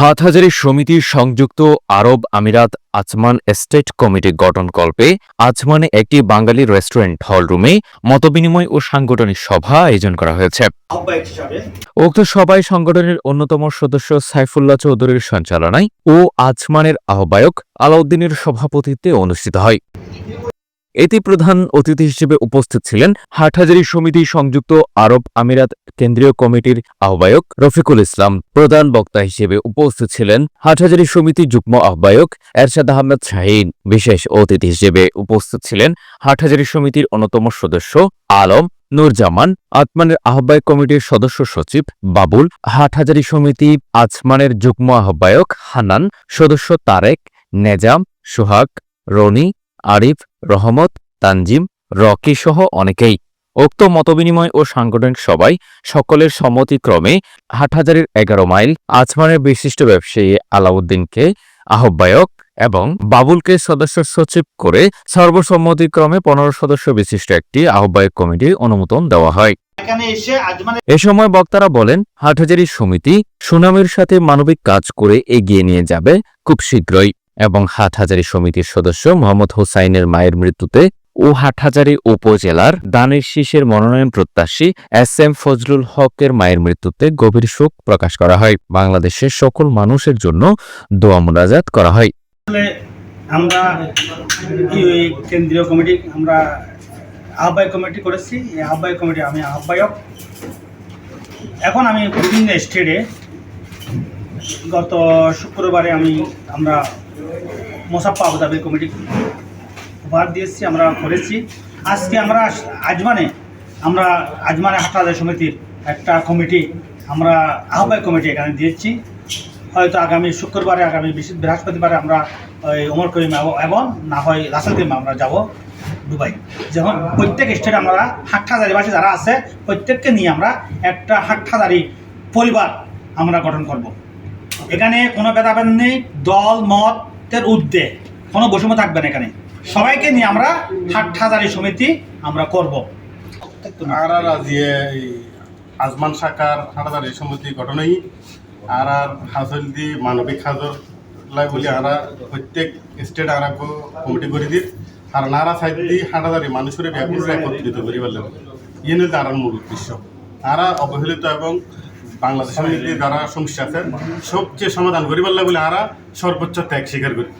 হাটহাজারী সমিতির সংযুক্ত আরব আমিরাত আজমান এস্টেট কমিটি গঠনকল্পে আজমানে একটি বাঙালি রেস্টুরেন্ট হলরুমে মতবিনিময় ও সাংগঠনিক সভা আয়োজন করা হয়েছে। উক্ত সভায় সংগঠনের অন্যতম সদস্য সাইফুল্লাহ চৌধুরীর সঞ্চালনায় ও আজমানের আহ্বায়ক আলাউদ্দিনের সভাপতিত্বে অনুষ্ঠিত হয়। এতে প্রধান অতিথি হিসেবে উপস্থিত ছিলেন হাটহাজারি সমিতি সংযুক্ত আরব আমিরাত কেন্দ্রীয় কমিটির আহ্বায়ক রফিকুল ইসলাম। প্রধান বক্তা হিসেবে উপস্থিত ছিলেন হাটহাজারি সমিতি যুগ্ম আহ্বায়ক এরশাদ আহমেদ শাহিন। বিশেষ অতিথি হিসেবে উপস্থিত ছিলেন হাটহাজারি সমিতির অন্যতম সদস্য আলম নূরজামান, আতমানের আহ্বায়ক কমিটির সদস্য সচিব বাবুল, হাটহাজারি সমিতি আজমানের যুগ্ম আহ্বায়ক হানান, সদস্য তারেক, নেজাম, সোহাগ, রনি আরিফ রহমত তানজিম রকি সহ অনেকেই। উক্ত মতবিনিময় ও সাংগঠনিক সভায় সকলের সম্মতিক্রমে হাটহাজারের এগারো মাইল আজমানের বিশিষ্ট ব্যবসায়ী আলাউদ্দিনকে আহ্বায়ক এবং বাবুলকে সদস্য সচিব করে সর্বসম্মতিক্রমে পনেরো সদস্য বিশিষ্ট একটি আহ্বায়ক কমিটি অনুমোদন দেওয়া হয়। এ সময় বক্তারা বলেন হাটহাজারী সমিতি সুনামের সাথে মানবিক কাজ করে এগিয়ে নিয়ে যাবে খুব শীঘ্রই। এবং হাটহাজারী সমিতির সদস্য মোহাম্মদ হোসাইনের মায়ের মৃত্যুতে ও হাটহাজারী উপজেলার দানের শীষের মনোনয়ন প্রত্যাশী এস এম ফজলুল হকের মায়ের মৃত্যুতে গভীর শোক প্রকাশ করা হয়। বাংলাদেশের সকল মানুষের জন্য দোয়া মোনাজাত করা হয়। আমরা কেন্দ্রীয় কমিটি, আমরা আহ্বায়ক কমিটি করেছি। এই আহ্বায়ক কমিটি আমি আহ্বায়ক। এখন আমি বিভিন্ন স্টেটে গত শুক্রবারে আমি আমরা মোসাফা আবুধাবি কমিটি উপহার দিয়েছি, আমরা করেছি। আজকে আমরা আজমানে আমরা আজমানে হাটহাজার সমিতির একটা কমিটি, আমরা আহ্বায়ক কমিটি এখানে দিয়েছি। হয়তো আগামী শুক্রবারে, আগামী বৃহস্প- বৃহস্পতিবারে আমরা ওই ওমর করিম এবং না হয় রাসেল করিম আমরা যাব দুবাই। যখন প্রত্যেক স্টেটে আমরা হাট্টাদারিবাসী যারা আছে, প্রত্যেককে নিয়ে আমরা একটা হাট্টাদারি পরিবার আমরা গঠন করব। এখানে কোনো ভেদাভেদ নেই, দল মতের ঊর্ধ্বে। কোনো বৈষম্য থাকবে না এখানে। সবাইকে নিয়ে আমরা হাট্টাদারি সমিতি আমরা করব। আর আর আজিয়ে আজমান শাখার হাটাদার সমিতি গঠনই আর আর হাজল দি মানবিক হাজর লাই বলি আরা প্রত্যেক স্টেট আর কমিটি করে দিত। আর নারা সাইড দি হাটাদারি মানুষের ব্যাপক একত্রিত করি বললেন ইয়ে নিয়ে আর মূল উদ্দেশ্য। আরা অবহেলিত এবং বাংলাদেশের যারা সমস্যা আছে সবচেয়ে সমাধান করিবার লাগলে আরা সর্বোচ্চ ত্যাগ স্বীকার করি।